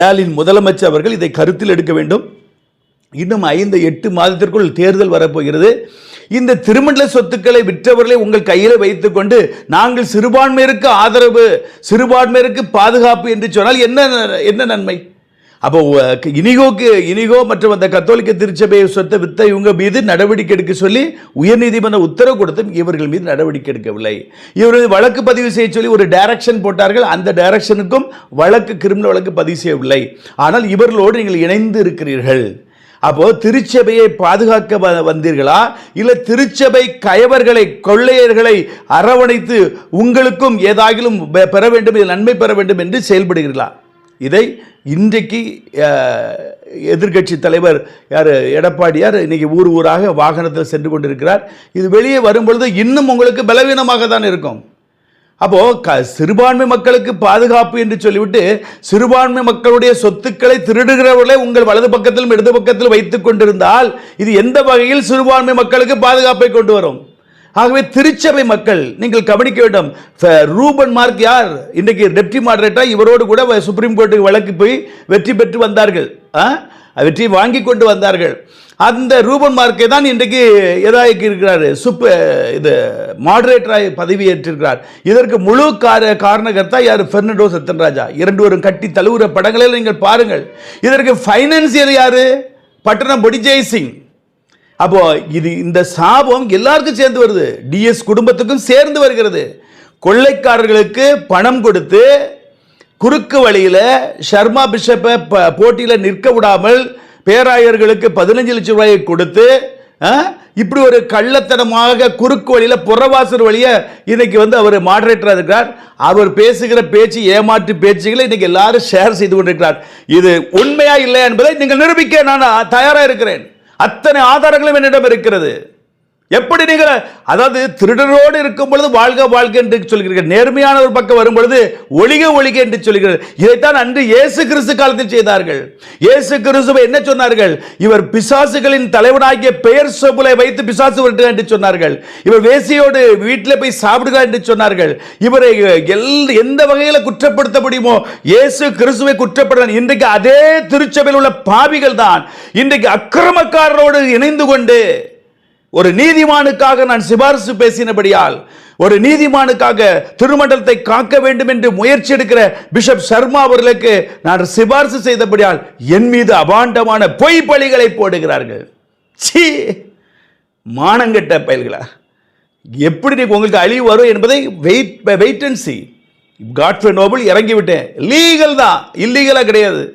ஸ்டாலின் முதலமைச்சர் அவர்கள் இதை கருத்தில் எடுக்க வேண்டும். இன்னும் ஐந்து எட்டு மாதத்திற்குள் தேர்தல் வரப்போகிறது. இந்த திருமண்டல சொத்துக்களை விற்றவர்களை உங்கள் கையில் வைத்துக்கொண்டு நாங்கள் சிறுபான்மையருக்கு ஆதரவு சிறுபான்மையருக்கு பாதுகாப்பு என்று சொன்னால் என்ன என்ன நன்மை? அப்போ இனிகோக்கு இனிகோ மற்றும் அந்த கத்தோலிக்க திருச்சபை சொத்தை வித்த இவங்க மீது நடவடிக்கை எடுக்க சொல்லி உயர்நீதிமன்ற உத்தரவு கொடுத்தும் இவர்கள் மீது நடவடிக்கை எடுக்கவில்லை. இவர்கள் வழக்கு பதிவு செய்ய சொல்லி ஒரு டைரக்ஷன் போட்டார்கள். அந்த டைரக்ஷனுக்கும் வழக்கு கிரிமினல் வழக்கு பதிவு செய்யவில்லை. ஆனால் இவர்களோடு நீங்கள் இணைந்து இருக்கிறீர்கள். அப்போ திருச்சபையை பாதுகாக்க வ- வந்தீர்களா? இல்லை திருச்சபை கயவர்களை கொள்ளையர்களை அரவணைத்து உங்களுக்கும் ஏதாகிலும் பெற வேண்டும் நன்மை பெற வேண்டும் என்று செயல்படுகிறீர்களா? இதை இன்றைக்கு எதிர்கட்சி தலைவர் யார் எடப்பாடியார் இன்றைக்கி ஊர் ஊராக வாகனத்தில் சென்று கொண்டிருக்கிறார். இது வெளியே வரும்பொழுது இன்னும் உங்களுக்கு பலவீனமாக தான் இருக்கும். அப்போது க சிறுபான்மை மக்களுக்கு பாதுகாப்பு என்று சொல்லிவிட்டு சிறுபான்மை மக்களுடைய சொத்துக்களை திருடுகிறவர்களை உங்கள் வலது பக்கத்திலும் இடது பக்கத்திலும் வைத்து கொண்டிருந்தால் இது எந்த வகையில் சிறுபான்மை மக்களுக்கு பாதுகாப்பை கொண்டு வரும்? ஆகவே திருச்சபை மக்கள் நீங்கள் கவனிக்க வேண்டும். ரூபன் மார்க் யார்? இன்றைக்கு டெப்டி மாடரேட்டா இவரோடு கூட சுப்ரீம் கோர்ட்டுக்கு வழக்கு போய் வெற்றி பெற்று வந்தார்கள். ஆ? வெற்றி வாங்கி கொண்டு வந்தார்கள். அந்த ரூபன் மார்க்கை தான் இன்றைக்கு எதாக்கி இருக்கிறார் சுப்ப இது மாடரேட்டராக பதவியேற்றிருக்கிறார். இதற்கு முழு கார காரணகர்த்தா யார்? பெர்னடோ சத்தன்ராஜா இரண்டு வரும் கட்டி தழுவுற படங்களில் நீங்கள் பாருங்கள். இதற்கு ஃபைனான்சியர் யார்? பட்டணம் பொடிஜெய் சிங் அப்போ இது இந்த சாபம் எல்லாருக்கும் சேர்ந்து வருது. டிஎஸ் குடும்பத்துக்கும் சேர்ந்து வருகிறது. கொள்ளைக்காரர்களுக்கு பணம் கொடுத்து குறுக்கு வழியில் ஷர்மா பிஷப்பை ப- நிற்க விடாமல் பேராயர்களுக்கு பதினஞ்சு லட்சம் ரூபாயை கொடுத்து இப்படி ஒரு கள்ளத்தனமாக குறுக்கு வழியில் புறவாசல் வழியை இன்னைக்கு வந்து அவர் மாடரேட்டராக இருக்கிறார். அவர் பேசுகிற பேச்சு ஏமாற்று பேச்சுகளை இன்னைக்கு எல்லாரும் ஷேர் செய்து கொண்டிருக்கிறார். இது உண்மையா இல்லை என்பதை நீங்கள் நிரூபிக்க நான் தயாராக இருக்கிறேன். அத்தனை ஆதாரங்களும் என்னிடம் இருக்கிறது எப்படி நீங்கள் அதாவது திருடரோடு இருக்கும் பொழுது வாழ்க வாழ்க என்று சொல்கிறீர்கள். நேர்மையான ஒரு பக்கம் வரும் பொழுது ஒளிக ஒளிக என்று சொல்கிறீர்கள். இதைத்தான் அன்று இயேசு கிறிஸ்து காலத்தில் செய்தார்கள். இயேசு கிறிஸ்துவை என்ன சொன்னார்கள்? இவர் பிசாசுகளின் தலைவனாகிய பெயர் சொபுலை வைத்து பிசாசு வருகிறார் என்று சொன்னார்கள். இவர் வேசியோடு வீட்டில் போய் சாப்பிடுகிறார் என்று சொன்னார்கள். இவரை எல் எந்த வகையில் குற்றப்படுத்த முடியுமோ இயேசு கிறிஸ்துவை குற்றப்படுறார் இன்றைக்கு அதே திருச்சபையில் உள்ள பாவிகள் தான் இன்றைக்கு அக்கிரமக்காரரோடு இணைந்து கொண்டு ஒரு நீதிமானுக்காக நான் சிபாரிசு பேசினபடியால் ஒரு நீதிமானுக்காக திருமண்டலத்தை காக்க வேண்டும் என்று முயற்சி எடுக்கிற பிஷப் சர்மா அவர்களுக்கு நான் சிபாரிசு செய்தபடியால் என் மீது அபாண்டமான பொய் பழிகளை போடுகிறார்கள். சீ! மானங்கெட்ட பயல்களா? எப்படி நீ உங்களுக்கு அழிவு வரும் என்பதை வெயிட் வெயிட் அண்ட் சி காட்ஃபே நோபல் இறங்கி விட்டேன் லீகல் தான் இல்லீகலாக கிடையாது.